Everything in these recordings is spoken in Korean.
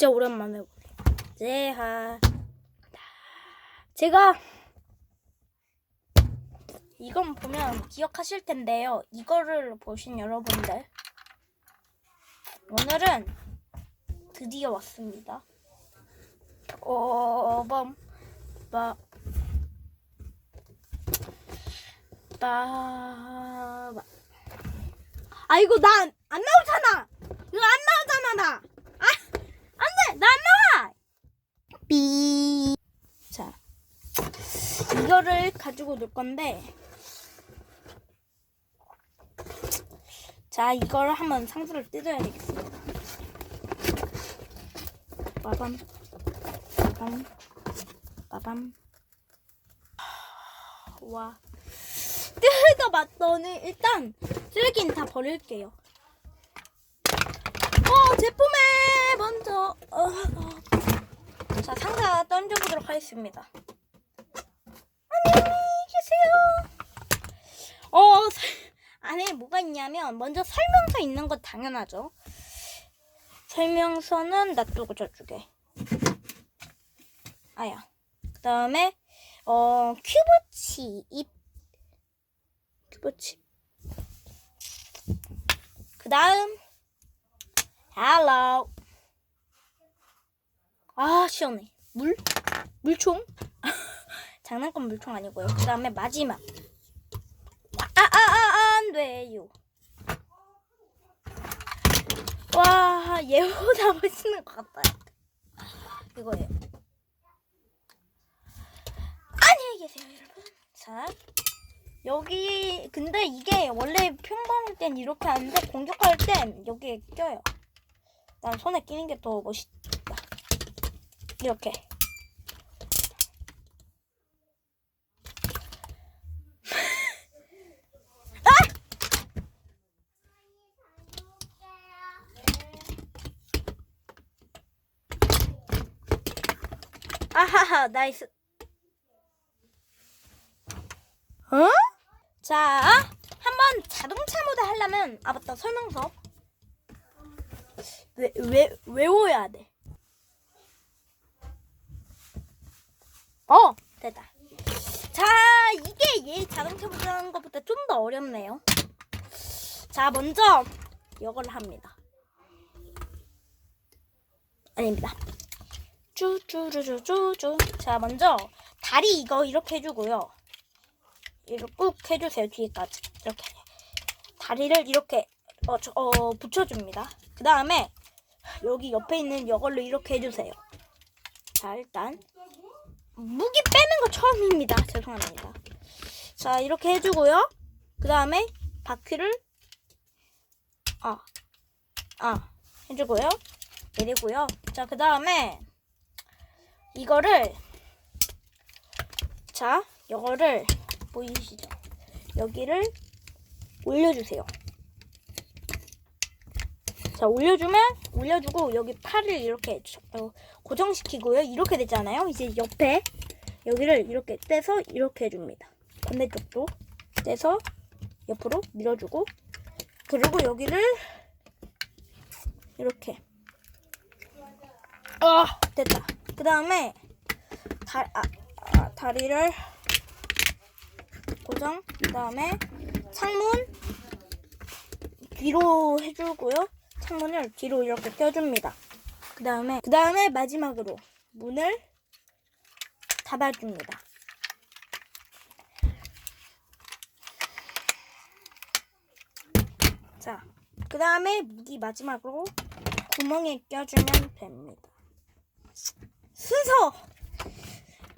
진짜 오랜만에 보네. 제하. 제가 이건 보면 기억하실 텐데요. 이거를 보신 여러분들. 오늘은 드디어 왔습니다. 어범 바 바. 아 이거 나안 나오잖아. 이거 안 나오잖아 나. 아 안돼 나 안 나와. 삐. 자 이거를 가지고 놀 건데. 자 이걸 한번 상자를 뜯어야 되겠습니다. 빠밤 빠밤 빠밤 와 뜯어봤더니 일단 쓰레기는 다 버릴게요. 어 제품에 먼저 어, 어. 자 상자 던져보도록 하겠습니다. 안녕히 계세요. 어 설- 안에 뭐가 있냐면 먼저 설명서 있는 건 당연하죠. 설명서는 놔두고 저쪽에. 아야. 그 다음에 어 큐브치 잎 큐브치. 그 다음 헬로. 아 시원해. 물 물총. 장난감 물총 아니고요. 그 다음에 마지막. 아 아 아 안 돼요. 와 얘보다 멋있는 것 같아요. 이거예요. 안녕히 계세요 여러분. 자 여기 근데 이게 원래 평범할 땐 이렇게 하는데 공격할 땐 여기에 껴요. 난 손에 끼는 게 더 멋있다. 이렇게. 아하하 나이스. 어? 자, 한번 자동차 모드 하려면 아 맞다 설명서 왜, 왜 외워야 돼. 어 됐다. 자 이게 얘 자동차 모드 하는 것보다 좀 더 어렵네요. 자 먼저 이걸 합니다. 아닙니다. 쭈쭈쭈쭈쭈쭈. 자 먼저 다리 이거 이렇게 해주고요. 이렇게 꾹 해주세요 뒤에까지 이렇게 다리를 이렇게 어, 저- 어 붙여줍니다. 그 다음에 여기 옆에 있는 이걸로 이렇게 해주세요. 자 일단 무기 빼는 거 처음입니다. 죄송합니다. 자 이렇게 해주고요. 그 다음에 바퀴를 아, 아 해주고요. 내리고요. 자 그 다음에 이거를 자 이거를 보이시죠? 여기를 올려주세요. 자 올려주면 올려주고 여기 팔을 이렇게 저- 어, 고정시키고요. 이렇게 되잖아요. 이제 옆에 여기를 이렇게 떼서 이렇게 해줍니다. 반대쪽도 떼서 옆으로 밀어주고 그리고 여기를 이렇게 아 됐다. 그 다음에 다, 아, 아, 다리를 고정. 그 다음에 창문 뒤로 해주고요. 창문을 뒤로 이렇게 껴줍니다. 그 다음에 그 다음에 마지막으로 문을 닫아줍니다. 자, 그 다음에 무기 마지막으로 구멍에 껴주면 됩니다. 순서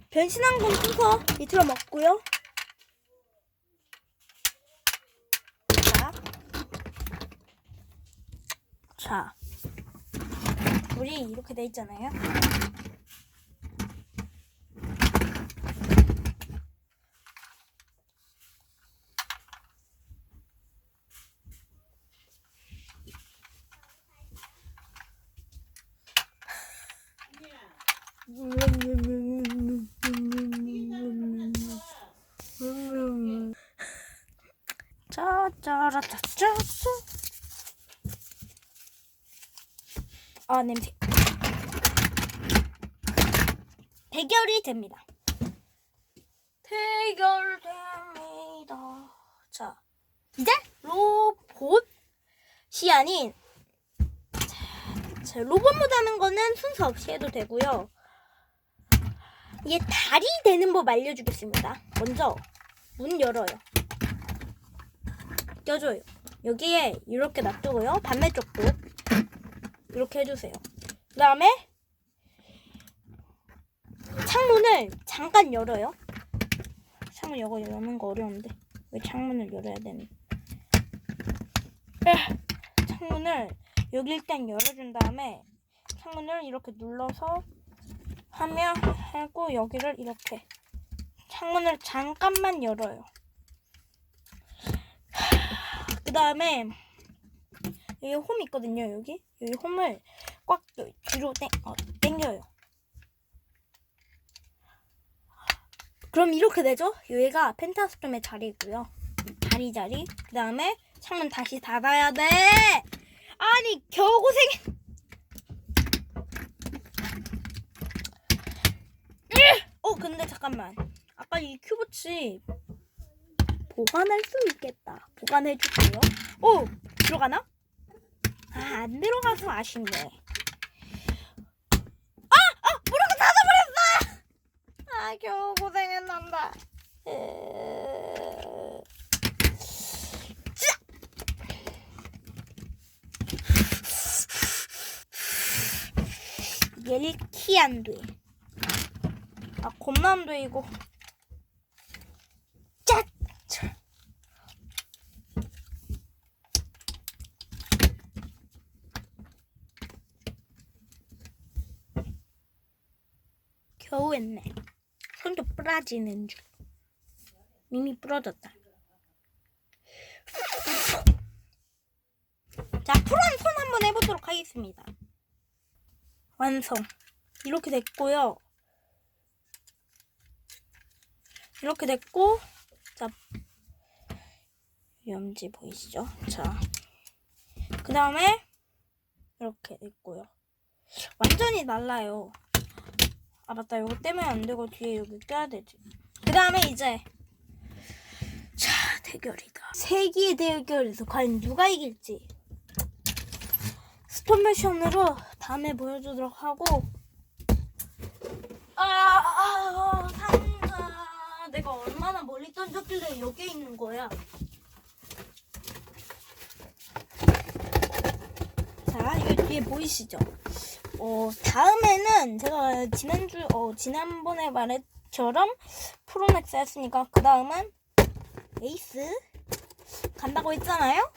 변신한 건 순서 밑으로 먹고요. 자, 자, 우리 이렇게 돼 있잖아요. 짜짜라짜짜 아 냄새 대결이 됩니다. 대결됩니다. 자, 이제 로봇이 아닌 자, 자, 로봇 모드하는 거는 순서 없이 해도 되고요. 이게 다리 되는 법 알려주겠습니다. 먼저 문 열어요. 껴줘요. 여기에 이렇게 놔두고요. 반대쪽도 이렇게 해주세요. 그 다음에 창문을 잠깐 열어요. 창문 이거 여는 거 어려운데 왜 창문을 열어야 되는? 에휴, 창문을 여기 일단 열어준 다음에 창문을 이렇게 눌러서 하면 하고 여기를 이렇게 창문을 잠깐만 열어요. 그 다음에 여기 홈 있거든요. 여기 여기 홈을 꽉 뒤로 땡, 어, 당겨요. 그럼 이렇게 되죠? 여기가 펜타스톰의 자리고요. 자리 자리. 그 다음에 창문 다시 닫아야 돼. 아니 겨우 고생. 어 근데 잠깐만. 아까 이 큐브치 보관할 수 있겠다. 보관해 줄게요. 오 들어가나? 아 안 들어가서 아쉽네. 아! 아! 문을 닫아버렸어! 아 겨우 고생했난다. 에... 짜! 얘키 안 돼. 아 겁나 안 돼 이거. 짝! 차. 했네. 손도 부러지는 줄. 이미 부러졌다. 자, 푸른 손 한번 해보도록 하겠습니다. 완성. 이렇게 됐고요. 이렇게 됐고, 자, 염지 보이시죠? 자, 그 다음에 이렇게 됐고요. 완전히 달라요. 아 맞다. 이거 떼면 안 되고 뒤에 여기 껴야 되지. 그 다음에 이제 자 대결이다. 세기의 대결에서 과연 누가 이길지 스톱모션으로 다음에 보여주도록 하고. 아, 아 상자 내가 얼마나 멀리 던졌길래 여기에 있는 거야? 자 여기 뒤에 보이시죠 어, 다음에는 제가 지난주, 어, 지난번에 말했처럼 프로맥스 했으니까 그 다음은 에이스 간다고 했잖아요?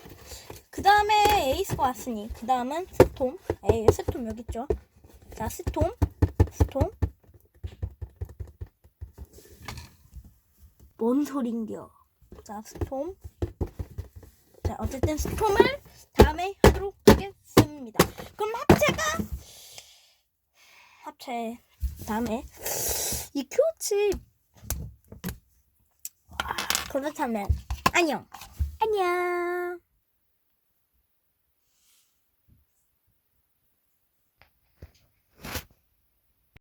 그 다음에 에이스가 왔으니 그 다음은 스톰. 에이, 스톰 여기 있죠? 자, 스톰, 스톰. 뭔 소린겨? 자, 스톰. 자, 어쨌든 스톰을 다음에 하도록 하겠습니다. 그럼 합체가 합체 다음에 이 큐치 그렇다면 안녕. 안녕